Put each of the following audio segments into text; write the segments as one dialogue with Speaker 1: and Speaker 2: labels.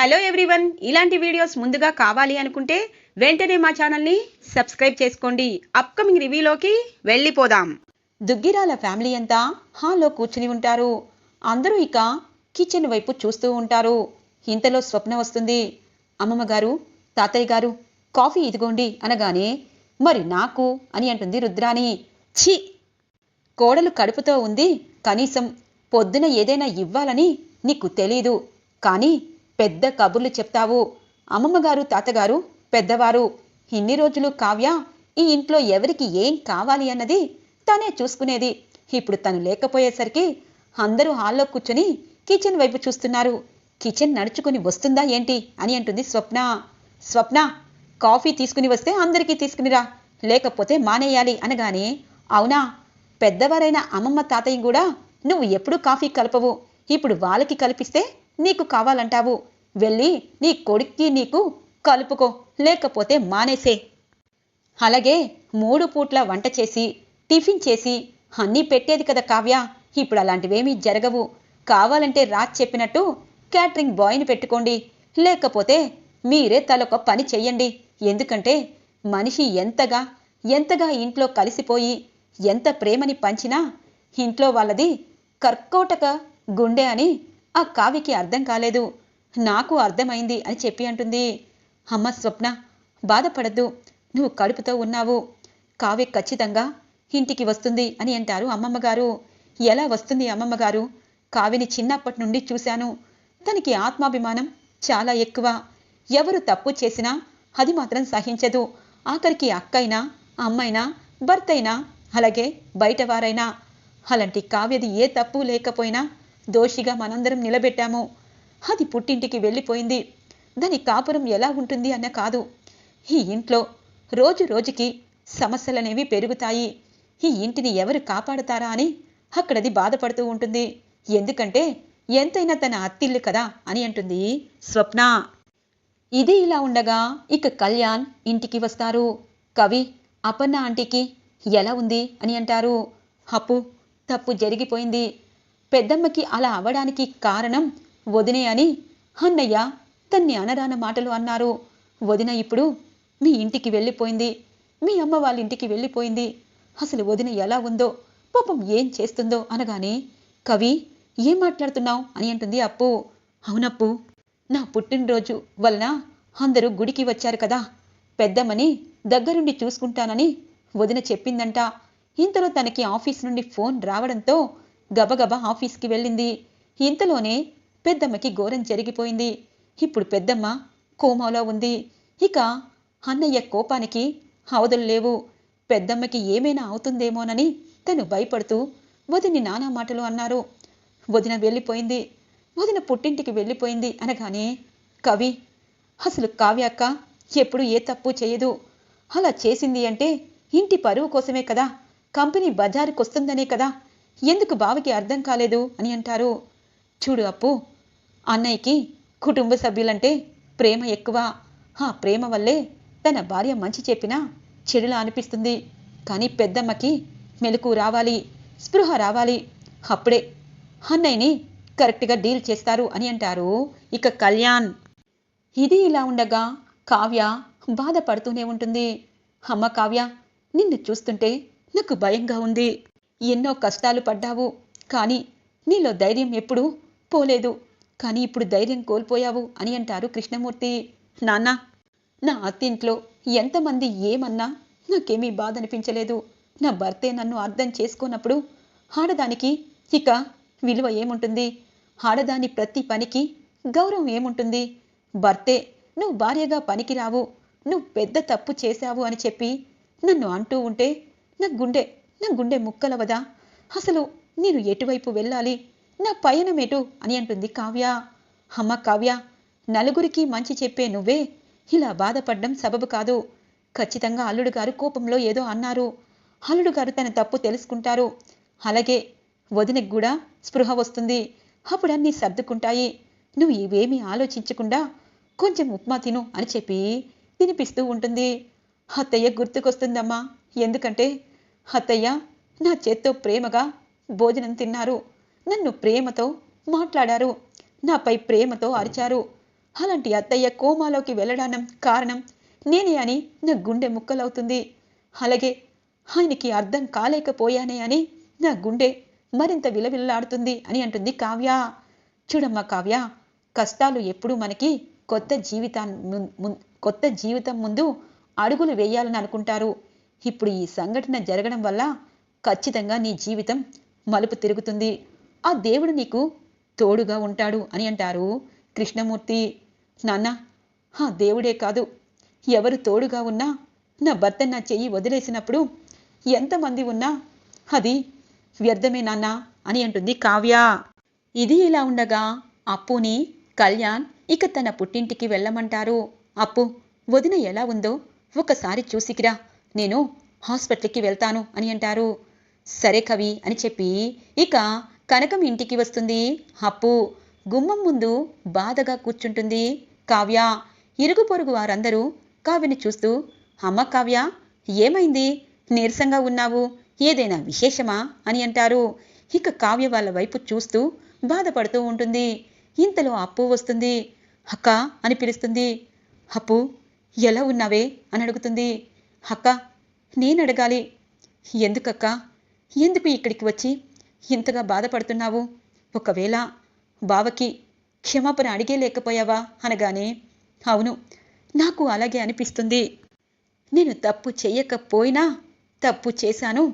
Speaker 1: Hello everyone ఇలాంటి videos ముందుగా కావాలి అనుకుంటే వెంటనే మా ఛానల్ని సబ్స్క్రైబ్ చేసుకోండి. అప్కమింగ్ రివ్యూలోకి వెళ్ళిపోదాం. దుగ్గిరాల ఫ్యామిలీ అంతా హాల్లో కూర్చుని ఉంటారు. అందరూ ఇక కిచెన్ వైపు చూస్తూ ఉంటారు. ఇంతలో స్వప్న వస్తుంది. అమ్మమ్మ గారు తాతయ్య గారు కాఫీ ఇదిగోండి అనగానే మరి నాకు అని అంటుంది రుద్రాణి. ఛీ! కోడలు కడుపుతో ఉంది. కనీసం పొద్దున ఏదైనా ఇవ్వాలని నీకు తెలీదు. కానీ పెద్ద కబుర్లు చెప్తావు. అమ్మమ్మగారు తాతగారు పెద్దవారు ఇన్ని రోజులు కావ్య ఈ ఇంట్లో ఎవరికి ఏం కావాలి అన్నది తనే చూసుకునేది. ఇప్పుడు తను లేకపోయేసరికి అందరూ హాల్లో కూర్చొని కిచెన్ వైపు చూస్తున్నారు. కిచెన్ నడుచుకుని వస్తుందా ఏంటి అని అంటుంది స్వప్న. స్వప్న కాఫీ తీసుకుని వస్తే అందరికీ తీసుకునిరా లేకపోతే మానేయాలి అనగానే అవునా? పెద్దవారైన అమ్మమ్మ తాతయ్య కూడా నువ్వు ఎప్పుడూ కాఫీ కలపవు. ఇప్పుడు వాళ్ళకి కల్పిస్తే నీకు కావాలంటావు. వెళ్ళి నీ కొడుక్కి నీకు కలుపుకో లేకపోతే మానేసే. అలాగే మూడు పూట్ల వంట చేసి టిఫిన్ చేసి అన్నీ పెట్టేది కదా కావ్య ఇప్పుడు అలాంటివేమీ జరగవు. కావాలంటే రాజ్ చెప్పినట్టు క్యాటరింగ్ బాయ్ని పెట్టుకోండి లేకపోతే మీరే తలొక పని చెయ్యండి. ఎందుకంటే మనిషి ఎంతగా ఎంతగా ఇంట్లో కలిసిపోయి ఎంత ప్రేమని పంచినా ఇంట్లో వాళ్ళది కర్కోటక గుండె అని ఆ కావికి అర్థం కాలేదు. నాకు అర్థమైంది అని చెప్పి అంటుంది. అమ్మ స్వప్న బాధపడద్దు. నువ్వు కడుపుతో ఉన్నావు. కావ్య ఖచ్చితంగా ఇంటికి వస్తుంది అని అంటారు అమ్మమ్మగారు. ఎలా వస్తుంది అమ్మమ్మగారు? కావ్యని చిన్నప్పటి నుండి చూశాను. తనకి ఆత్మాభిమానం చాలా ఎక్కువ. ఎవరు తప్పు చేసినా అది మాత్రం సహించదు. ఆఖరికి అక్కైనా అమ్మైనా భర్తైనా అలాగే బయటవారైనా. అలాంటి కావ్యది ఏ తప్పు లేకపోయినా దోషిగా మనందరం నిలబెట్టాము. అది పుట్టింటికి వెళ్ళిపోయింది. దాని కాపురం ఎలా ఉంటుంది అన్న కాదు. ఈ ఇంట్లో రోజు రోజుకి సమస్యలనేవి పెరుగుతాయి. ఈ ఇంటిని ఎవరు కాపాడతారా అని అక్కడది బాధపడుతూ ఉంటుంది. ఎందుకంటే ఎంతైనా తన అత్తిల్లు కదా అని అంటుంది స్వప్న. ఇది ఇలా ఉండగా ఇక కళ్యాణ్ ఇంటికి వస్తారు. కవి అపర్ణ ఆంటీకి ఎలా ఉంది అని అంటారు. అప్పు తప్పు జరిగిపోయింది. పెద్దమ్మకి అలా అవ్వడానికి కారణం వదినే అని అన్నయ్య తన్ని అనరాన మాటలు అన్నారు. వదిన ఇప్పుడు మీ ఇంటికి వెళ్ళిపోయింది. మీ అమ్మ వాళ్ళ ఇంటికి వెళ్ళిపోయింది. అసలు వదిన ఎలా ఉందో పాపం ఏం చేస్తుందో అనగానే కవి ఏం మాట్లాడుతున్నావు? అని అంటుంది అప్పు. అవునప్పు నా పుట్టినరోజు వలన అందరూ గుడికి వచ్చారు కదా. పెద్దమ్మని దగ్గరుండి చూసుకుంటానని వదిన చెప్పిందంట. ఇంతలో తనకి ఆఫీస్ నుండి ఫోన్ రావడంతో గబగబా ఆఫీస్కి వెళ్ళింది. ఇంతలోనే పెద్దమ్మకి ఘోరం జరిగిపోయింది. ఇప్పుడు పెద్దమ్మ కోమాలో ఉంది. ఇక అన్నయ్య కోపానికి అవధులు లేవు. పెద్దమ్మకి ఏమైనా అవుతుందేమోనని తను భయపడుతూ వదిని నానా మాటలు అన్నారు. వదిన వెళ్ళిపోయింది. వదిన పుట్టింటికి వెళ్ళిపోయింది అనగానే కవి అసలు కావ్యాక్క ఎప్పుడు ఏ తప్పు చేయదు. అలా చేసింది అంటే ఇంటి పరువు కోసమే కదా. కంపెనీ బజారుకొస్తుందనే కదా. ఎందుకు బావకి అర్థం కాలేదు? అని అంటారు. చూడు అప్పు అన్నయ్యకి కుటుంబ సభ్యులంటే ప్రేమ ఎక్కువ. ఆ ప్రేమ వల్లే తన భార్య మంచి చెప్పినా చెడులా అనిపిస్తుంది. కానీ పెద్దమ్మకి మెలకు రావాలి స్పృహ రావాలి. అప్పుడే అన్నయ్యని కరెక్ట్గా డీల్ చేస్తారు అని అంటారు ఇక కళ్యాణ్. ఇది ఇలా ఉండగా కావ్య బాధపడుతూనే ఉంటుంది. అమ్మ కావ్య నిన్ను చూస్తుంటే నాకు భయంగా ఉంది. ఎన్నో కష్టాలు పడ్డావు. కానీ నీలో ధైర్యం ఎప్పుడూ పోలేదు. కానీ ఇప్పుడు ధైర్యం కోల్పోయావు అని అంటారు కృష్ణమూర్తి. నాన్న నా అత్తింట్లో ఎంతమంది ఏమన్నా నాకేమీ బాధ అనిపించలేదు నా భర్తే నన్ను అర్థం చేసుకోనప్పుడు ఆడదానికి ఇక విలువ ఏముంటుంది? ఆడదాని ప్రతి పనికి గౌరవం ఏముంటుంది? భర్తే నువ్వు భార్యగా పనికిరావు. నువ్వు పెద్ద తప్పు చేశావు అని చెప్పి నన్ను అంటూ ఉంటే నా గుండె నా గుండె ముక్కలవదా? అసలు నేను ఎటువైపు వెళ్ళాలి? నా పయనమేటు అని అంటుంది కావ్య. అమ్మ కావ్య నలుగురికి మంచి చెప్పే నువ్వే. ఇలా బాధపడ్డం సబబు కాదు. ఖచ్చితంగా అల్లుడు గారు కోపంలో ఏదో అన్నారు. అల్లుడు గారు తన తప్పు తెలుసుకుంటారు. అలాగే వదినకు కూడా స్పృహ వస్తుంది. అప్పుడు అన్నీ సర్దుకుంటాయి. నువ్వు ఇవేమీ ఆలోచించకుండా కొంచెం ఉప్మా తిను అని చెప్పి తినిపిస్తూ ఉంటుంది. అత్తయ్య గుర్తుకొస్తుందమ్మా. ఎందుకంటే అత్తయ్య నా చేత్తో ప్రేమగా భోజనం తిన్నారు. నన్ను ప్రేమతో మాట్లాడారు. నాపై ప్రేమతో అరిచారు. అలాంటి అత్తయ్య కోమాలోకి వెళ్ళడానికి కారణం నేనే అని నా గుండె ముక్కలవుతుంది. అలాగే ఆయనకి అర్థం కాలేకపోయానే అని నా గుండె మరింత విలవిల్లాడుతుంది అని అంటుంది కావ్య. చూడమ్మా కావ్య కష్టాలు ఎప్పుడూ మనకి కొత్త జీవితాన్ని కొత్త జీవితం ముందు అడుగులు వేయాలని అనుకుంటారు. ఇప్పుడు ఈ సంఘటన జరగడం వల్ల ఖచ్చితంగా నీ జీవితం మలుపు తిరుగుతుంది. ఆ దేవుడు నీకు తోడుగా ఉంటాడు అని అంటారు కృష్ణమూర్తి. నాన్న ఆ దేవుడే కాదు. ఎవరు తోడుగా ఉన్నా నా భర్త నా చెయ్యి వదిలేసినప్పుడు ఎంతమంది ఉన్నా అది వ్యర్థమే నాన్న అని అంటుంది కావ్య. ఇది ఇలా ఉండగా అప్పుని కళ్యాణ్ ఇక తన పుట్టింటికి వెళ్ళమంటారు. అప్పు వదిన ఎలా ఉందో ఒకసారి చూసికిరా. నేను హాస్పిటల్కి వెళ్తాను అని అంటారు. సరే కవి అని చెప్పి ఇక కనకం ఇంటికి వస్తుంది. అప్పు. గుమ్మం ముందు బాధగా కూర్చుంటుంది. కావ్య. ఇరుగు పొరుగు వారందరూ కావ్యని చూస్తూ అమ్మ కావ్య ఏమైంది? నీరసంగా ఉన్నావు. ఏదైనా విశేషమా? అని అంటారు. ఇక కావ్య వాళ్ళ వైపు చూస్తూ బాధపడుతూ ఉంటుంది. ఇంతలో అప్పు వస్తుంది. అక్క అని పిలుస్తుంది. అప్పు ఎలా ఉన్నావే? అని అడుగుతుంది. అక్క నేను అడగాలి. ఎందుకక్క? ఎందుకు ఇక్కడికి వచ్చి ఇంతగా బాధపడుతున్నావు? ఒకవేళ బావకి క్షమాపణ అడిగే లేకపోయావా? అనగానే అవును నాకు అలాగే అనిపిస్తుంది. నేను తప్పు చేయకపోయినా తప్పు చేశాను.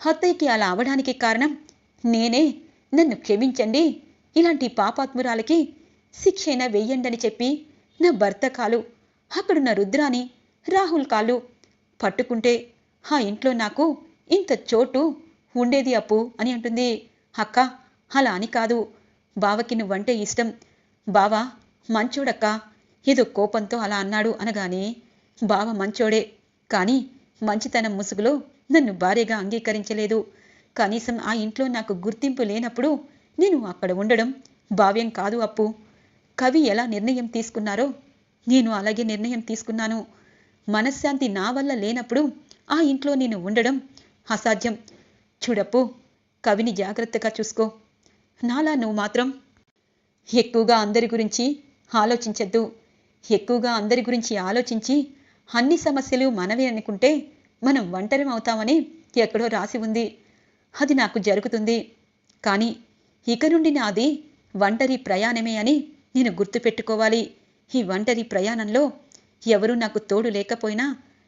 Speaker 1: అత్తయ్యకి అలా అవడానికి కారణం నేనే. నన్ను క్షమించండి. ఇలాంటి పాపాత్మురాలకి శిక్షైనా వెయ్యండి అని చెప్పి నా భర్త కాలు అక్కడున్న రుద్రాని రాహుల్ కాళ్ళు పట్టుకుంటే ఆ ఇంట్లో నాకు ఇంత చోటు ఉండేది అప్పు అని అంటుంది. అక్క అలా అని కాదు. బావకి నువ్వంటే ఇష్టం. బావా మంచోడక్క. ఏదో కోపంతో అలా అన్నాడు అనగానే బావ మంచోడే. కానీ మంచితనం ముసుగులో నన్ను భార్యగా అంగీకరించలేదు. కనీసం ఆ ఇంట్లో నాకు గుర్తింపు లేనప్పుడు నేను అక్కడ ఉండడం భావ్యం కాదు అప్పు. కవి ఎలా నిర్ణయం తీసుకున్నారో నేను అలాగే నిర్ణయం తీసుకున్నాను. మనశ్శాంతి నా వల్ల లేనప్పుడు ఆ ఇంట్లో నేను ఉండడం అసాధ్యం. చూడప్పు కవిని జాగ్రత్తగా చూసుకో. నాలా నువ్వు మాత్రం. ఎక్కువగా అందరి గురించి ఆలోచించద్దు. ఎక్కువగా అందరి గురించి ఆలోచించి అన్ని సమస్యలు మనవే అనుకుంటే మనం ఒంటరి అవుతామని ఎక్కడో రాసి ఉంది. అది నాకు జరుగుతుంది. కానీ ఇక నుండి నాది ఒంటరి ప్రయాణమే అని నేను గుర్తుపెట్టుకోవాలి ఈ ఒంటరి ప్రయాణంలో ఎవరూ నాకు తోడు లేకపోయినా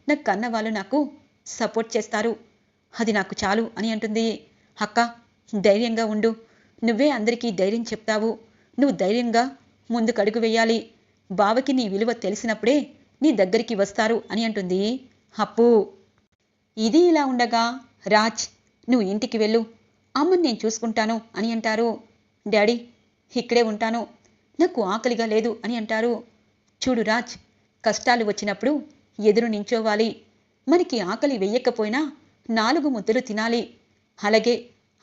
Speaker 1: నా కన్నవాళ్ళు నాకు సపోర్ట్ చేస్తారు. అది నాకు చాలు అని అంటుంది. అక్క ధైర్యంగా ఉండు. నువ్వే అందరికీ ధైర్యం చెప్తావు. నువ్వు ధైర్యంగా ముందుకు అడుగు వేయాలి. బావకి నీ విలువ తెలిసినప్పుడే నీ దగ్గరికి వస్తారు అని అంటుంది. అప్పు ఇది ఇలా ఉండగా రాజ్ నువ్వు ఇంటికి వెళ్ళు. అమ్మని నేను చూసుకుంటాను అని అంటారు. డాడీ ఇక్కడే ఉంటాను. నాకు ఆకలిగా లేదు అని అంటారు. చూడు రాజ్ కష్టాలు వచ్చినప్పుడు ఎదురు నించోవాలి. మనకి ఆకలి వెయ్యకపోయినా నాలుగు ముద్దలు తినాలి. అలాగే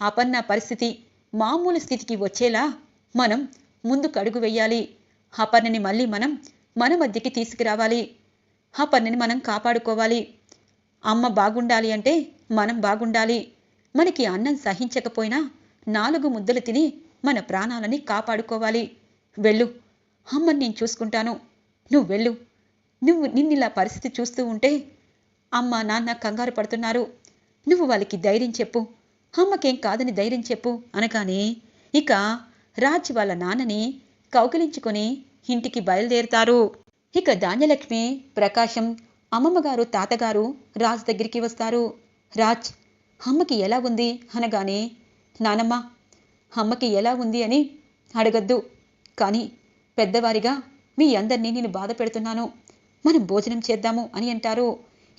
Speaker 1: అపన్న పరిస్థితి మామూలు స్థితికి వచ్చేలా మనం ముందు కడుగు వెయ్యాలి అపర్ణని మళ్ళీ మనం మన మధ్యకి తీసుకురావాలి. అపర్ణని మనం కాపాడుకోవాలి. అమ్మ బాగుండాలి అంటే మనం బాగుండాలి. మనకి అన్నం సహించకపోయినా నాలుగు ముద్దలు తిని మన ప్రాణాలని కాపాడుకోవాలి. వెళ్ళు. అమ్మని నేను చూసుకుంటాను. నువ్వు వెళ్ళు. నువ్వు నిన్నిలా పరిస్థితి చూస్తూ ఉంటే అమ్మ నాన్న కంగారు పడుతున్నారు. నువ్వు వాళ్ళకి ధైర్యం చెప్పు. అమ్మకేం కాదని ధైర్యం చెప్పు అనగానే ఇక రాజ్ వాళ్ళ నాన్నని కౌకిలించుకొని ఇంటికి బయలుదేరుతారు. ఇక ధాన్యలక్ష్మి ప్రకాశం అమ్మమ్మగారు తాతగారు రాజ్ దగ్గరికి వస్తారు. రాజ్ అమ్మకి ఎలా ఉంది? అనగానే నానమ్మ అమ్మకి ఎలా ఉంది అని అడగద్దు. కానీ పెద్దవారిగా మీ అందరినీ నేను బాధ పెడుతున్నాను. మనం భోజనం చేద్దాము అని అంటారు.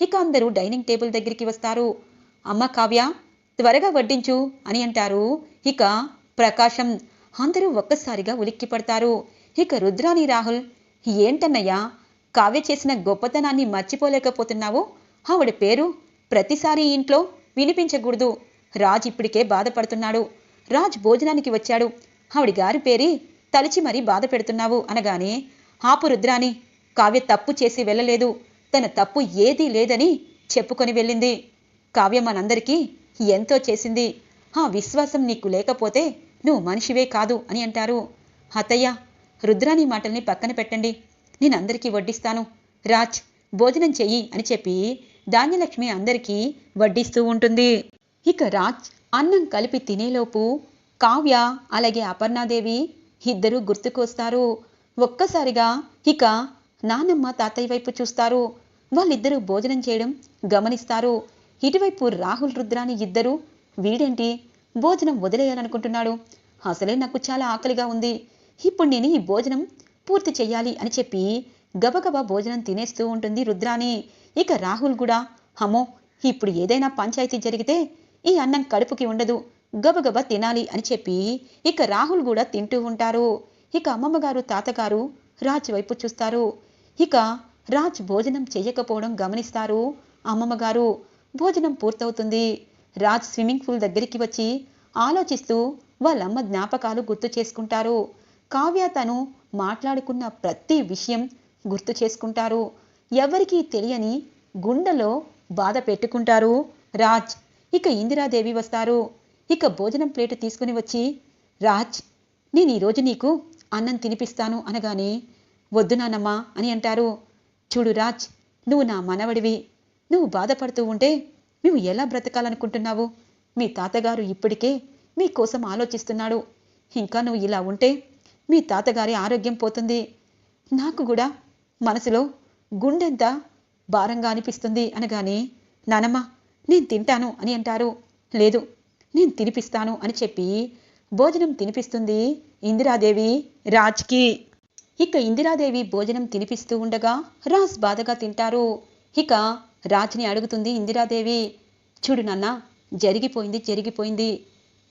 Speaker 1: ఇక అందరూ డైనింగ్ టేబుల్ దగ్గరికి వస్తారు. అమ్మ కావ్య త్వరగా వడ్డించు అని అంటారు. ఇక ప్రకాశం అందరూ ఒక్కసారిగా ఉలిక్కి పడతారు. ఇక రుద్రాని రాహుల్ ఏంటన్నయ్యా కావ్య చేసిన గొప్పతనాన్ని మర్చిపోలేకపోతున్నావు? ఆవిడ పేరు ప్రతిసారి ఇంట్లో వినిపించకూడదు. రాజ్ ఇప్పటికే బాధపడుతున్నాడు. రాజ్ భోజనానికి వచ్చాడు. ఆవిడ గారి పేరి తలిచి మరీ బాధ పెడుతున్నావు అనగానే ఆపు రుద్రాని కావ్య తప్పు చేసి వెళ్ళలేదు. తన తప్పు ఏదీ లేదని చెప్పుకొని వెళ్ళింది. కావ్య మనందరికీ ఎంతో చేసింది. ఆ విశ్వాసం నీకు లేకపోతే నువ్వు మనిషివే కాదు అని అంటారు. అతయ్య రుద్రాని మాటల్ని పక్కన పెట్టండి. నేను అందరికీ వడ్డిస్తాను. రాజ్ భోజనం చెయ్యి అని చెప్పి ధాన్యలక్ష్మి అందరికీ వడ్డిస్తూ ఉంటుంది. ఇక రాజ్ అన్నం కలిపి తినేలోపు కావ్య అలాగే అపర్ణాదేవి ఇద్దరూ గుర్తుకొస్తారు. ఒక్కసారిగా ఇక నానమ్మ తాతయ్య వైపు చూస్తారు. వాళ్ళిద్దరూ భోజనం చేయడం గమనిస్తారు. ఇటువైపు రాహుల్ రుద్రాని ఇద్దరు వీడేంటి? భోజనం వదిలేయాలనుకుంటున్నాడు. అసలే నాకు చాలా ఆకలిగా ఉంది. ఇప్పుడు నేను ఈ భోజనం పూర్తి చెయ్యాలి అని చెప్పి గబగబా భోజనం తినేస్తూ ఉంటుంది రుద్రాని ఇక రాహుల్ కూడా అమ్మో ఇప్పుడు ఏదైనా పంచాయతీ జరిగితే ఈ అన్నం కడుపుకి ఉండదు. గబగబా తినాలి అని చెప్పి ఇక రాహుల్ కూడా తింటూ ఉంటారు. ఇక అమ్మమ్మగారు తాతగారు రాజ్ వైపు చూస్తారు. ఇక రాజ్ భోజనం చేయకపోవడం గమనిస్తారు అమ్మమ్మగారు. భోజనం పూర్తవుతుంది. రాజ్ స్విమ్మింగ్ పూల్ దగ్గరికి వచ్చి ఆలోచిస్తూ వాళ్ళమ్మ జ్ఞాపకాలు గుర్తు చేసుకుంటారు. కావ్య తను మాట్లాడుకున్న ప్రతి విషయం గుర్తు చేసుకుంటారు. ఎవరికీ తెలియని గుండెలో బాధ పెట్టుకుంటారు రాజ్. ఇక ఇందిరాదేవి వస్తారు. ఇక భోజనం ప్లేటు తీసుకుని వచ్చి రాజ్ నేను ఈరోజు నీకు అన్నం తినిపిస్తాను అనగానే వద్దు నానమ్మా అని అంటారు. చూడు రాజ్ నువ్వు నా మనవడివి. నువ్వు బాధపడుతూ ఉంటే మేము ఎలా బ్రతకాలనుకుంటున్నావు? మీ తాతగారు ఇప్పటికే మీ కోసం ఆలోచిస్తున్నాడు. ఇంకా నువ్వు ఇలా ఉంటే మీ తాతగారి ఆరోగ్యం పోతుంది. నాకు కూడా మనసులో గుండెంత భారంగా అనిపిస్తుంది అనగానే నానమ్మ నేను తింటాను అని అంటారు. లేదు నేను తినిపిస్తాను అని చెప్పి భోజనం తినిపిస్తుంది ఇందిరాదేవి రాజ్కి. ఇక ఇందిరాదేవి భోజనం తినిపిస్తూ ఉండగా రాజ్ బాధగా తింటారు. ఇక రాజ్ని అడుగుతుంది ఇందిరాదేవి చూడు నాన్న జరిగిపోయింది జరిగిపోయింది.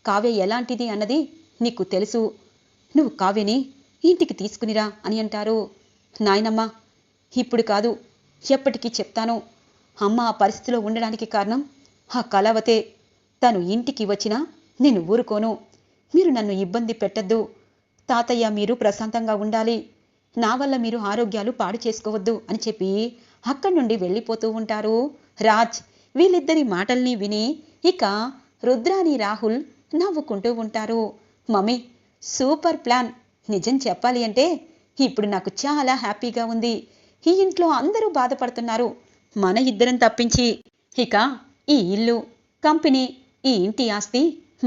Speaker 1: కావ్య ఎలాంటిది అన్నది నీకు తెలుసు. నువ్వు కావ్యని ఇంటికి తీసుకునిరా అని అంటారు. నాయనమ్మ ఇప్పుడు కాదు ఎప్పటికీ చెప్తాను. అమ్మ ఆ పరిస్థితిలో ఉండడానికి కారణం ఆ కళావతే. తను ఇంటికి వచ్చినా నేను ఊరుకోను. మీరు నన్ను ఇబ్బంది పెట్టద్దు. తాతయ్య మీరు ప్రశాంతంగా ఉండాలి. నా వల్ల మీరు ఆరోగ్యాలు పాడు చేసుకోవద్దు అని చెప్పి అక్కడి నుండి వెళ్ళిపోతూ ఉంటారు. రాజ్ వీళ్ళిద్దరి మాటల్ని విని ఇక రుద్రాని రాహుల్ నవ్వుకుంటూ ఉంటారు. Mummy super plan. నిజం చెప్పాలి అంటే ఇప్పుడు నాకు చాలా హ్యాపీగా ఉంది. ఈ ఇంట్లో అందరూ బాధపడుతున్నారు. మన ఇద్దరం తప్పించి ఇక ఈ ఇల్లు కంపెనీ ఈ ఇంటి ఆస్తి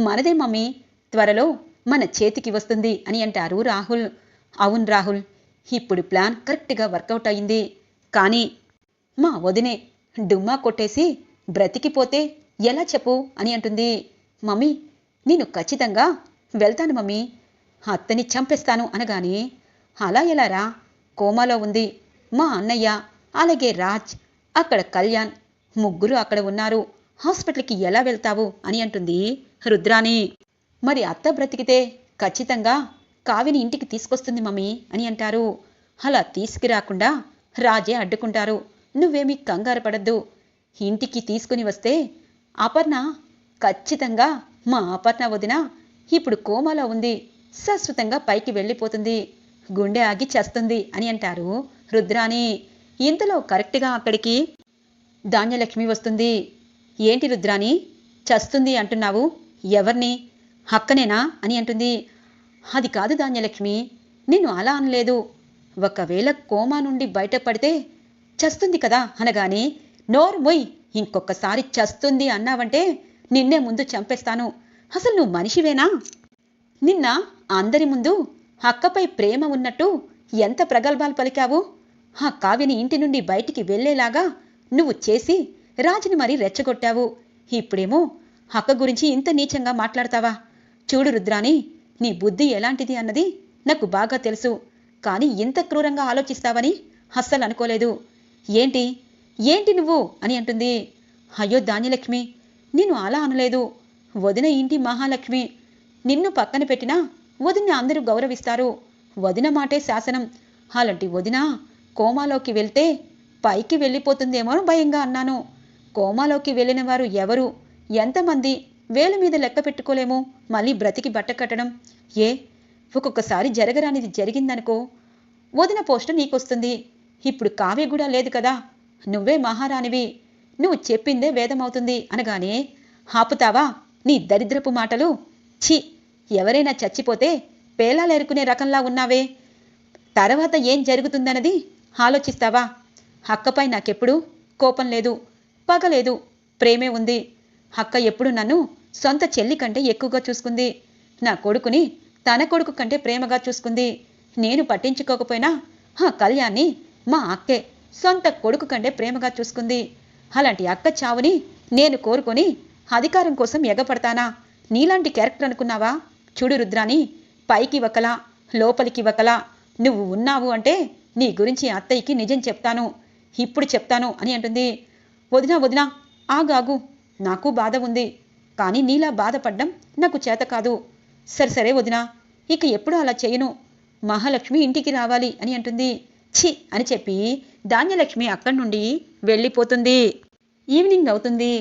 Speaker 1: మనదే మమ్మీ. త్వరలో మన చేతికి వస్తుంది అని అంటారు రాహుల్. అవును రాహుల్ ఇప్పుడు ప్లాన్ కరెక్ట్గా వర్కౌట్ అయింది. కానీ మా వదినే డుమ్మా కొట్టేసి బ్రతికిపోతే ఎలా చెప్పు అని అంటుంది. మమ్మీ నేను ఖచ్చితంగా వెళ్తాను మమ్మీ అత్తని చంపేస్తాను అనగానే అలా ఎలారా కోమాలో ఉంది. మా అన్నయ్య అలాగే రాజ్ అక్కడ కళ్యాణ్ ముగ్గురు అక్కడ ఉన్నారు. హాస్పిటల్కి ఎలా వెళ్తావు అని అంటుంది రుద్రాని మరి అత్త బ్రతికితే ఖచ్చితంగా కావిని ఇంటికి తీసుకొస్తుంది మమ్మీ అని అంటారు. అలా తీసుకురాకుండా రాజే అడ్డుకుంటారు. నువ్వేమీ కంగారు పడద్దు ఇంటికి తీసుకుని వస్తే అపర్ణ ఖచ్చితంగా మా అపర్ణ వదిన ఇప్పుడు కోమాలో ఉంది. శాశ్వతంగా పైకి వెళ్ళిపోతుంది. గుండె ఆగి చేస్తుంది అని అంటారు రుద్రాని ఇంతలో కరెక్ట్గా అక్కడికి ధాన్యలక్ష్మి వస్తుంది. ఏంటి రుద్రాని చస్తుంది అంటున్నావు. ఎవరిని? హక్కనేనా అని అంటుంది. అది కాదు ధాన్యలక్ష్మి నేను అలా అనలేదు. ఒకవేళ కోమా నుండి బయటపడితే చస్తుంది కదా అనగానే నోరు మొయ్ ఇంకొకసారి చస్తుంది అన్నావంటే నిన్నే ముందు చంపేస్తాను. అసలు నువ్వు మనిషివేనా? నిన్న అందరి ముందు అక్కపై ప్రేమ ఉన్నట్టు ఎంత ప్రగల్భాలు పలికావు. ఆ కావ్యని ఇంటి నుండి బయటికి వెళ్ళేలాగా నువ్వు చేసి రాజుని మరీ రెచ్చగొట్టావు. ఇప్పుడేమో అక్క గురించి ఇంత నీచంగా మాట్లాడతావా? చూడు రుద్రాని నీ బుద్ధి ఎలాంటిది అన్నది నాకు బాగా తెలుసు. కానీ ఇంత క్రూరంగా ఆలోచిస్తావని అస్సలు అనుకోలేదు. ఏంటి? ఏంటి నువ్వు? అని అంటుంది. అయ్యో ధాన్యలక్ష్మి నేను అలా అనలేదు. వదిన ఇంటి మహాలక్ష్మి నిన్ను పక్కన పెట్టినా వదిన అందరూ గౌరవిస్తారు. వదిన మాటే శాసనం. అలాంటి వదిన కోమాలోకి వెళ్తే పైకి వెళ్ళిపోతుందేమో భయంగా అన్నాను. కోమాలోకి వెళ్ళిన వారు ఎవరు? ఎంతమంది? వేల మీద లెక్క పెట్టుకోలేము. మళ్ళీ బ్రతికి బట్ట కట్టడం. ఏ? ఒక్కొక్కసారి జరగరానిది జరిగిందనుకో. వదిన పోస్టు నీకొస్తుంది. ఇప్పుడు కావ్య కూడా లేదు కదా. నువ్వే మహారాణివి. నువ్వు చెప్పిందే వేదమవుతుంది అనగానే ఆపుతావా? నీ దరిద్రపు మాటలు? ఛీ! ఎవరైనా చచ్చిపోతే పేలాలేరుకునే రకంలా ఉన్నావే. తర్వాత ఏం జరుగుతుందన్నది ఆలోచిస్తావా? అక్కపై నాకెప్పుడు కోపం లేదు పగలేదు ప్రేమే ఉంది. అక్క ఎప్పుడు నన్ను సొంత చెల్లి కంటే ఎక్కువగా చూసుకుంది. నా కొడుకుని తన కొడుకు కంటే ప్రేమగా చూసుకుంది. నేను పట్టించుకోకపోయినా ఆ కళ్యాణ్ని మా అక్కే సొంత కొడుకు కంటే ప్రేమగా చూసుకుంది. అలాంటి అక్క చావుని నేను కోరుకొని అధికారం కోసం ఎగపడతానా? నీలాంటి క్యారెక్టర్ అనుకున్నావా? చూడు రుద్రాని పైకి ఒకలా లోపలికి ఒకలా నువ్వు ఉన్నావు అంటే నీ గురించి అత్తయ్యకి నిజం చెప్తాను. ఇప్పుడు చెప్తాను అని అంటుంది. వదినా వదినా ఆగాగు నాకు బాధ ఉంది. కానీ నీలా బాధపడ్డం నాకు చేత కాదు. సరే సరే వదినా. ఇక ఎప్పుడు అలా చేయను. మహాలక్ష్మి ఇంటికి రావాలి అని అంటుంది. ఛీ అని చెప్పి ధాన్యలక్ష్మి అక్కడి నుండి వెళ్ళిపోతుంది. ఈవినింగ్ అవుతుంది.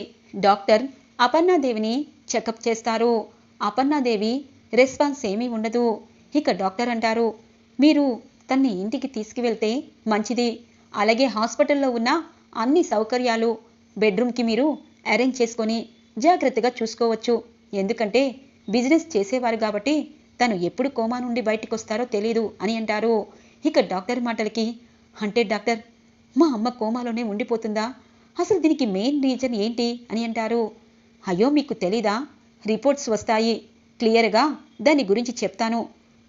Speaker 1: డాక్టర్ అపర్ణాదేవిని చెకప్ చేస్తారు. అపర్ణాదేవి రెస్పాన్స్ ఏమీ ఉండదు. ఇక డాక్టర్ అంటారు మీరు తన్ని ఇంటికి తీసుకువెళ్తే మంచిది. అలాగే హాస్పిటల్లో ఉన్న అన్ని సౌకర్యాలు బెడ్రూమ్కి మీరు అరేంజ్ చేసుకొని జాగ్రత్తగా చూసుకోవచ్చు. ఎందుకంటే బిజినెస్ చేసేవారు కాబట్టి తను ఎప్పుడు కోమా నుండి బయటకు వస్తారో తెలీదు అని అంటారు. ఇక డాక్టర్ మాటలకి అంటే డాక్టర్ మా అమ్మ కోమాలోనే ఉండిపోతుందా? అసలు దీనికి మెయిన్ రీజన్ ఏంటి? అని అంటారు. అయ్యో మీకు తెలీదా? రిపోర్ట్స్ వస్తాయి. క్లియర్గా దాని గురించి చెప్తాను.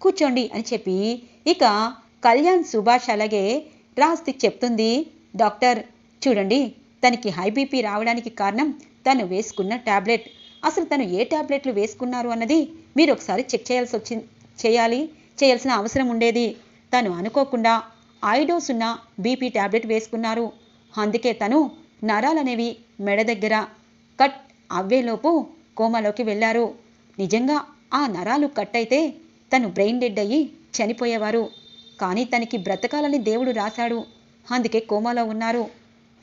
Speaker 1: కూర్చోండి అని చెప్పి ఇక కళ్యాణ్ సుభాష్ అలాగే రాస్తి చెప్తుంది డాక్టర్ చూడండి తనకి హై బీపీ రావడానికి కారణం తను వేసుకున్న టాబ్లెట్. అసలు తను ఏ టాబ్లెట్లు వేసుకున్నారు అన్నది మీరు ఒకసారి చెక్ చేయాల్సి వచ్చి చేయాలి చేయాల్సిన అవసరం ఉండేది. తను అనుకోకుండా ఐడోస్ ఉన్న బీపీ టాబ్లెట్ వేసుకున్నారు. అందుకే తను నరాలనేవి మెడ దగ్గర కట్ అవ్వేలోపు కోమాలోకి వెళ్ళారు. నిజంగా ఆ నరాలు కట్ అయితే తను బ్రెయిన్ డెడ్ అయ్యి చనిపోయేవారు. కానీ తనకి బ్రతకాలని దేవుడు రాశాడు. అందుకే కోమాలో ఉన్నారు.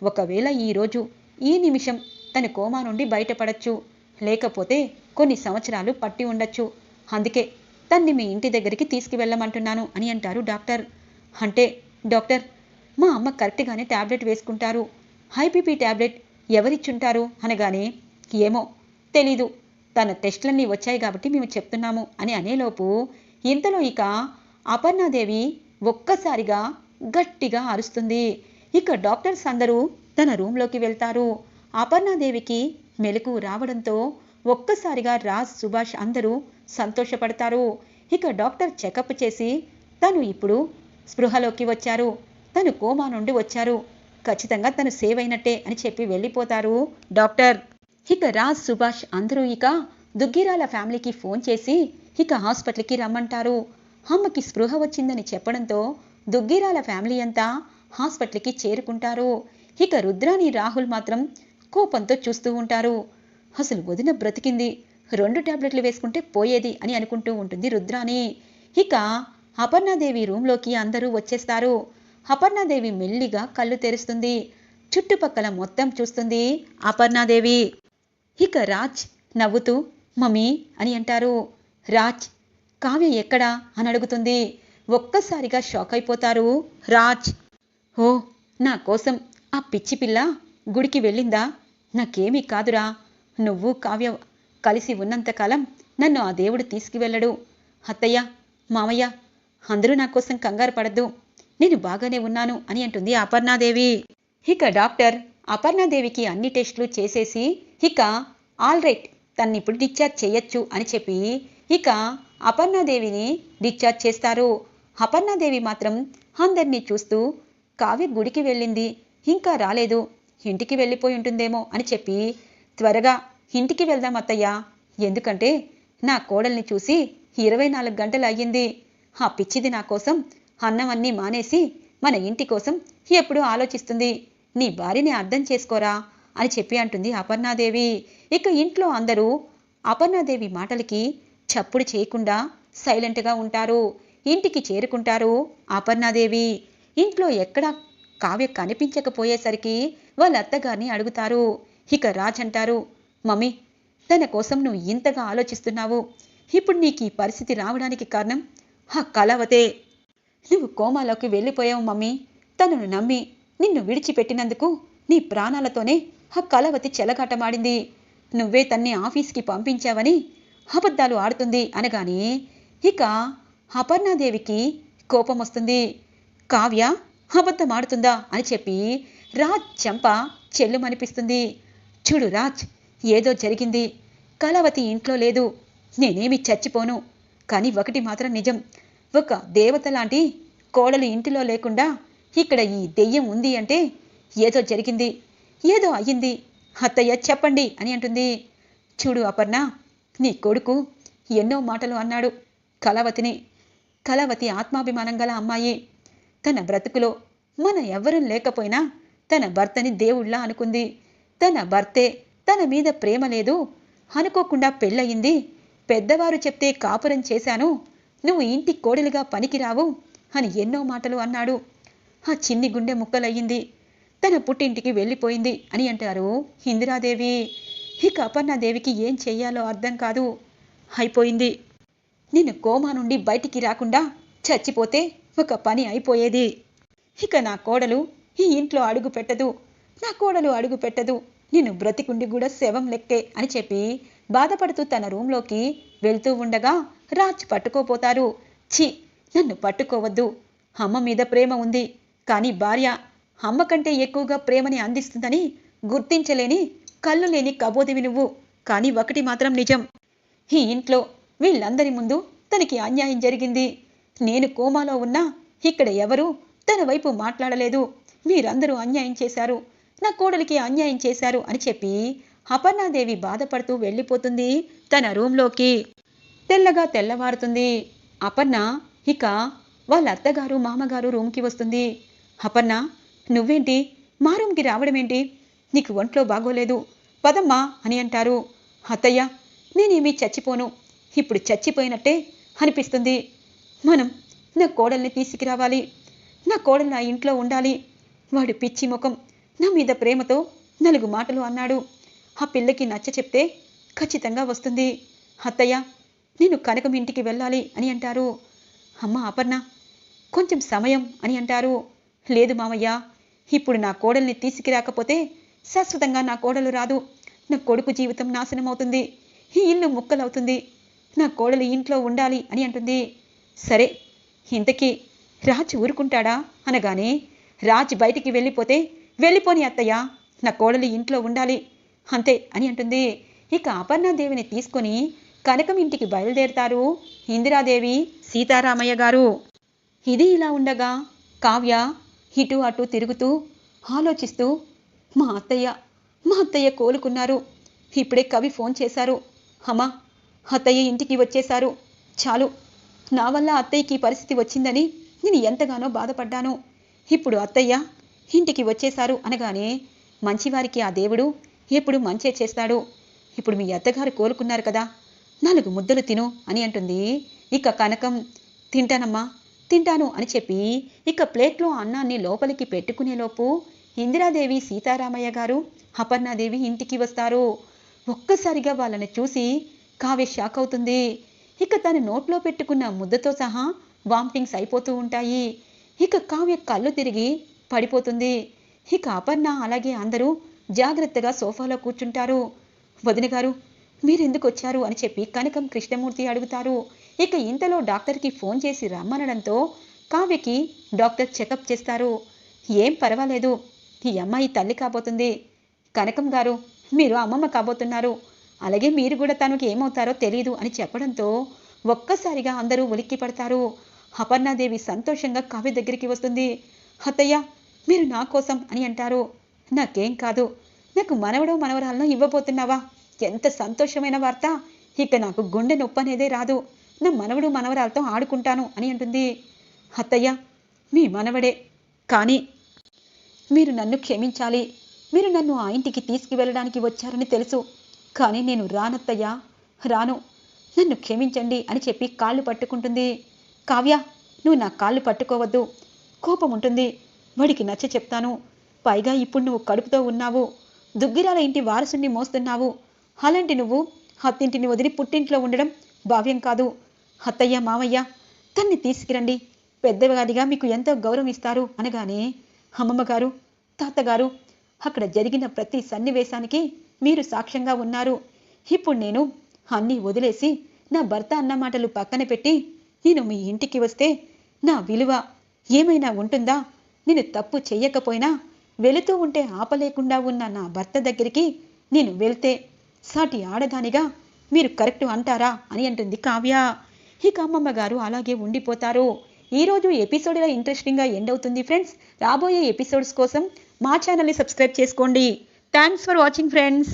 Speaker 1: ఒకవేళ ఈరోజు ఈ నిమిషం తన కోమా నుండి బయటపడచ్చు. లేకపోతే కొన్ని సంవత్సరాలు పట్టి ఉండొచ్చు. అందుకే తన్ని మీ ఇంటి దగ్గరికి తీసుకువెళ్ళమంటున్నాను అని అంటారు డాక్టర్. అంటే డాక్టర్ మా అమ్మ కరెక్ట్గానే ట్యాబ్లెట్ వేసుకుంటారు. హైపీపీ ట్యాబ్లెట్ టాబ్లెట్ ఎవరిచ్చుంటారు అనగానే ఏమో తెలీదు. తన టెస్టులన్నీ వచ్చాయి కాబట్టి మేము చెప్తున్నాము అని అనేలోపు ఇంతలో ఇక అపర్ణాదేవి ఒక్కసారిగా గట్టిగా అరుస్తుంది. ఇక డాక్టర్స్ అందరూ తన రూంలోకి వెళ్తారు. అపర్ణాదేవికి మెలకు రావడంతో ఒక్కసారిగా రాజ్ సుభాష్ అందరూ సంతోషపడతారు. ఇక డాక్టర్ చెకప్ చేసి తను ఇప్పుడు స్పృహలోకి వచ్చారు. తను కోమా నుండి వచ్చారు. ఖచ్చితంగా తను సేవ్ అయినట్టే అని చెప్పి వెళ్ళిపోతారు డాక్టర్. ఇక రాజ్ సుభాష్ అందరూ ఇక దుగ్గిరాల ఫ్యామిలీకి ఫోన్ చేసి ఇక హాస్పిటల్కి రమ్మంటారు. అమ్మకి స్పృహ వచ్చిందని చెప్పడంతో దుగ్గిరాల ఫ్యామిలీ అంతా హాస్పిటల్కి చేరుకుంటారు. ఇక రుద్రాని రాహుల్ మాత్రం కోపంతో చూస్తూ ఉంటారు. అసలు వదిన బ్రతికింది. రెండు ట్యాబ్లెట్లు వేసుకుంటే పోయేది అని అనుకుంటూ ఉంటుంది రుద్రాని ఇక అపర్ణాదేవి రూంలోకి అందరూ వచ్చేస్తారు. అపర్ణాదేవి మెల్లిగా కళ్ళు తెరుస్తుంది. చుట్టుపక్కల మొత్తం చూస్తుంది అపర్ణాదేవి. ఇక రాజ్ నవ్వుతూ మమ్మీ అని అంటారు. రాజ్ కావ్య ఎక్కడా? అని అడుగుతుంది. ఒక్కసారిగా షాక్ అయిపోతారు రాజ్. ఓ నా కోసం ఆ పిచ్చి పిల్ల గుడికి వెళ్ళిందా? నాకేమీ కాదురా. నువ్వు కావ్య కలిసి ఉన్నంతకాలం నన్ను ఆ దేవుడు తీసుకువెళ్ళడు. అత్తయ్య మామయ్య అందరూ నా కోసం కంగారు పడద్దు. నేను బాగానే ఉన్నాను అని అంటుంది అపర్ణాదేవి. ఇక డాక్టర్ అపర్ణాదేవికి అన్ని టెస్టులు చేసేసి ఇక ఆల్ రైట్ తన్ని ఇప్పుడు డిశ్చార్జ్ చేయొచ్చు అని చెప్పి ఇక అపర్ణాదేవిని డిశ్చార్జ్ చేస్తారు. అపర్ణాదేవి మాత్రం అందరినీ చూస్తూ కావ్య గుడికి వెళ్ళింది ఇంకా రాలేదు ఇంటికి వెళ్ళిపోయి ఉంటుందేమో అని చెప్పి త్వరగా ఇంటికి వెళ్దాం అత్తయ్యా. ఎందుకంటే నా కోడల్ని చూసి ఇరవై నాలుగు గంటలు అయ్యింది. ఆ పిచ్చిది నా కోసం అన్నం అన్నీ మానేసి మన ఇంటి కోసం ఎప్పుడూ ఆలోచిస్తుంది. నీ భార్యని అర్థం చేసుకోరా అని చెప్పి అంటుంది అపర్ణాదేవి. ఇక ఇంట్లో అందరూ అపర్ణాదేవి మాటలకి చప్పుడు చేయకుండా సైలెంట్గా ఉంటారు. ఇంటికి చేరుకుంటారు అపర్ణాదేవి. ఇంట్లో ఎక్కడా కావ్య కనిపించకపోయేసరికి వాళ్ళ అత్తగారిని అడుగుతారు. ఇక రాజ్ అంటారు మమ్మీ తన కోసం నువ్వు ఇంతగా ఆలోచిస్తున్నావు. ఇప్పుడు నీకు ఈ పరిస్థితి రావడానికి కారణం ఆ కలవతే నువ్వు కోమాలోకి వెళ్ళిపోయావు మమ్మీ. తనను నమ్మి నిన్ను విడిచిపెట్టినందుకు నీ ప్రాణాలతోనే ఆ కలవతి చెలగాటమాడింది. నువ్వే తన్ని ఆఫీస్కి పంపించావని అబద్ధాలు ఆడుతుంది అనగానే ఇక అపర్ణాదేవికి కోపం వస్తుంది. కావ్య అబద్ధం ఆడుతుందా? అని చెప్పి రాజ్ చెంప చెల్లుమనిపిస్తుంది. చూడు రాజ్ ఏదో జరిగింది. కళావతి ఇంట్లో లేదు. నేనేమి చచ్చిపోను. కానీ ఒకటి మాత్రం నిజం. ఒక దేవత లాంటి కోడలు ఇంటిలో లేకుండా ఇక్కడ ఈ దెయ్యం ఉంది అంటే ఏదో జరిగింది. ఏదో అయ్యింది. అత్తయ్య చెప్పండి అని అంటుంది. చూడు అపర్ణ నీ కొడుకు ఎన్నో మాటలు అన్నాడు కళావతిని. కళావతి ఆత్మాభిమానం గల అమ్మాయి. తన బ్రతుకులో మన ఎవ్వరం లేకపోయినా తన భర్తని దేవుళ్ళా అనుకుంది. తన భర్తే తన మీద ప్రేమ లేదు. అనుకోకుండా పెళ్ళయింది. పెద్దవారు చెప్తే కాపురం చేశాను. నువ్వు ఇంటి కోడలిగా పనికిరావు అని ఎన్నో మాటలు అన్నాడు. ఆ చిన్ని గుండె ముక్కలయ్యింది. తన పుట్టింటికి వెళ్ళిపోయింది అని అంటారు ఇందిరాదేవి. ఇక అపర్ణాదేవికి ఏం చెయ్యాలో అర్థం కాదు. అయిపోయింది. నేను కోమా నుండి బయటికి రాకుండా చచ్చిపోతే ఒక పని అయిపోయేది. ఇక నా కోడలు ఈ ఇంట్లో అడుగు పెట్టదు. నా కోడలు అడుగు పెట్టదు. నిన్ను బ్రతికుండి కూడా శవం లెక్కే అని చెప్పి బాధపడుతూ తన రూంలోకి వెళ్తూ ఉండగా రాజ్ పట్టుకోపోతారు. ఛీ నన్ను పట్టుకోవద్దు. అమ్మ మీద ప్రేమ ఉంది. కానీ భార్య అమ్మ కంటే ఎక్కువగా ప్రేమని అందిస్తుందని గుర్తించలేని కళ్ళు లేని కబోదివి నువ్వు. కానీ ఒకటి మాత్రం నిజం. ఈ ఇంట్లో వీళ్ళందరి ముందు తనకి అన్యాయం జరిగింది. నేను కోమాలో ఉన్నా ఇక్కడ ఎవరూ తన వైపు మాట్లాడలేదు. మీరందరూ అన్యాయం చేశారు. నా కోడలికి అన్యాయం చేశారు అని చెప్పి అపర్ణాదేవి బాధపడుతూ వెళ్ళిపోతుంది తన రూంలోకి తెల్లగా తెల్లవారుతుంది. అపర్ణ ఇక వాళ్ళ అత్తగారు మామగారు రూమ్కి వస్తుంది. అపర్ణ నువ్వేంటి? మా రూమ్కి రావడమేంటి? నీకు ఒంట్లో బాగోలేదు. పదమ్మా అని అంటారు. అత్తయ్య నేనేమీ చచ్చిపోను. ఇప్పుడు చచ్చిపోయినట్టే అనిపిస్తుంది. మనం నా కోడల్ని తీసుకురావాలి. నా కోడలు నా ఇంట్లో ఉండాలి. వాడు పిచ్చి ముఖం. నా మీద ప్రేమతో నలుగు మాటలు అన్నాడు. ఆ పిల్లకి నచ్చ చెప్తే ఖచ్చితంగా వస్తుంది. అత్తయ్య నేను కనకం ఇంటికి వెళ్ళాలి అని అంటారు. అమ్మ అపర్ణ కొంచెం సమయం అని అంటారు. లేదు మామయ్య ఇప్పుడు నా కోడల్ని తీసుకురాకపోతే శాశ్వతంగా నా కోడలు రాదు. నా కొడుకు జీవితం నాశనం అవుతుంది ఈ ఇల్లు ముక్కలవుతుంది. నా కోడలు ఇంట్లో ఉండాలి అని అంటుంది. సరే ఇంతకీ రాజ్ ఊరుకుంటాడా అనగానే రాజ్ బయటికి వెళ్ళిపోతే వెళ్ళిపోని అత్తయ్య నా కోడలు ఇంట్లో ఉండాలి. అంతే అని అంటుంది. ఇక అపర్ణాదేవిని తీసుకొని కనకం ఇంటికి బయలుదేరుతారు ఇందిరాదేవి సీతారామయ్య గారు. ఇది ఇలా ఉండగా కావ్య ఇటు అటు తిరుగుతూ ఆలోచిస్తూ మా అత్తయ్య మా అత్తయ్య కోలుకున్నారు. ఇప్పుడే కవి ఫోన్ చేశారు. అమ్మా అత్తయ్య ఇంటికి వచ్చేశారు. చాలు. నా వల్ల అత్తయ్యకి పరిస్థితి వచ్చిందని నేను ఎంతగానో బాధపడ్డాను. ఇప్పుడు అత్తయ్య ఇంటికి వచ్చేశారు అనగానే మంచివారికి ఆ దేవుడు ఎప్పుడు మంచే చేస్తాడు. ఇప్పుడు మీ అత్తగారు కోలుకున్నారు కదా. నాలుగు ముద్దలు తిను అని అంటుంది. ఇక కనకం తింటానమ్మా తింటాను అని చెప్పి ఇక ప్లేట్లో అన్నాన్ని లోపలికి పెట్టుకునేలోపు ఇందిరాదేవి సీతారామయ్య గారు అపర్ణాదేవి ఇంటికి వస్తారు. ఒక్కసారిగా వాళ్ళని చూసి కావ్య షాక్ అవుతుంది. ఇక తన నోట్లో పెట్టుకున్న ముద్దతో సహా వామిటింగ్స్ అయిపోతూ ఉంటాయి. ఇక కావ్య కళ్ళు తిరిగి పడిపోతుంది. ఇక అపర్ణ అలాగే అందరూ జాగ్రత్తగా సోఫాలో కూర్చుంటారు. వదిన గారు మీరెందుకు వచ్చారు అని చెప్పి కనకం కృష్ణమూర్తి అడుగుతారు. ఇక ఇంతలో డాక్టర్కి ఫోన్ చేసి రమ్మనడంతో కావ్యకి డాక్టర్ చెకప్ చేస్తారు. ఏం పర్వాలేదు ఈ అమ్మాయి తల్లి కాబోతుంది. కనకం గారు మీరు అమ్మమ్మ కాబోతున్నారు. అలాగే మీరు కూడా తనకి ఏమవుతారో తెలియదు అని చెప్పడంతో ఒక్కసారిగా అందరూ ఉలిక్కి పడతారు అపర్ణాదేవి సంతోషంగా కావ్య దగ్గరికి వస్తుంది. అత్తయ్య మీరు నా కోసం అని అంటారు. నాకేం కాదు. నాకు మనవడో మనవరాలను ఇవ్వబోతున్నావా? ఎంత సంతోషమైన వార్త. ఇక నాకు గుండె నొప్పి అనేదే రాదు. నా మనవడు మనవరాలతో ఆడుకుంటాను అని అంటుంది. అత్తయ్య మీ మనవడే. కానీ మీరు నన్ను క్షమించాలి. మీరు నన్ను ఆ ఇంటికి తీసుకువెళ్ళడానికి వచ్చారని తెలుసు. కానీ నేను రానత్తయ్యా రాను. నన్ను క్షమించండి అని చెప్పి కాళ్ళు పట్టుకుంటుంది. కావ్య నువ్వు నా కాళ్ళు పట్టుకోవద్దు. కోపం ఉంటుంది. వాడికి నచ్చ చెప్తాను. పైగా ఇప్పుడు నువ్వు కడుపుతో ఉన్నావు. దుగ్గిరాల ఇంటి వారసుని మోస్తున్నావు. అలాంటి నువ్వు అత్తింటిని వదిలి పుట్టింట్లో ఉండడం భావ్యం కాదు. అత్తయ్య మామయ్య తన్ని తీసుకురండి. పెద్దగాదిగా మీకు ఎంతో గౌరవం ఇస్తారు అనగానే అమ్మమ్మ గారు తాతగారు అక్కడ జరిగిన ప్రతి సన్నివేశానికి మీరు సాక్ష్యంగా ఉన్నారు. ఇప్పుడు నేను అన్నీ వదిలేసి నా భర్త అన్న మాటలు పక్కన పెట్టి నేను మీ ఇంటికి వస్తే నా విలువ ఏమైనా ఉంటుందా? నేను తప్పు చెయ్యకపోయినా వెళుతూ ఉంటే ఆపలేకుండా ఉన్న నా భర్త దగ్గరికి నేను వెళ్తే సాటి ఆడదానిగా మీరు కరెక్ట్ అంటారా అని అంటుంది కావ్య. ఇక అమ్మమ్మ గారు అలాగే ఉండిపోతారు. ఈరోజు ఎపిసోడ్ ఇలా ఇంట్రెస్టింగ్గా ఎండ్ అవుతుంది ఫ్రెండ్స్. రాబోయే ఎపిసోడ్స్ కోసం మా ఛానల్ని సబ్స్క్రైబ్ చేసుకోండి. Thanks for watching friends.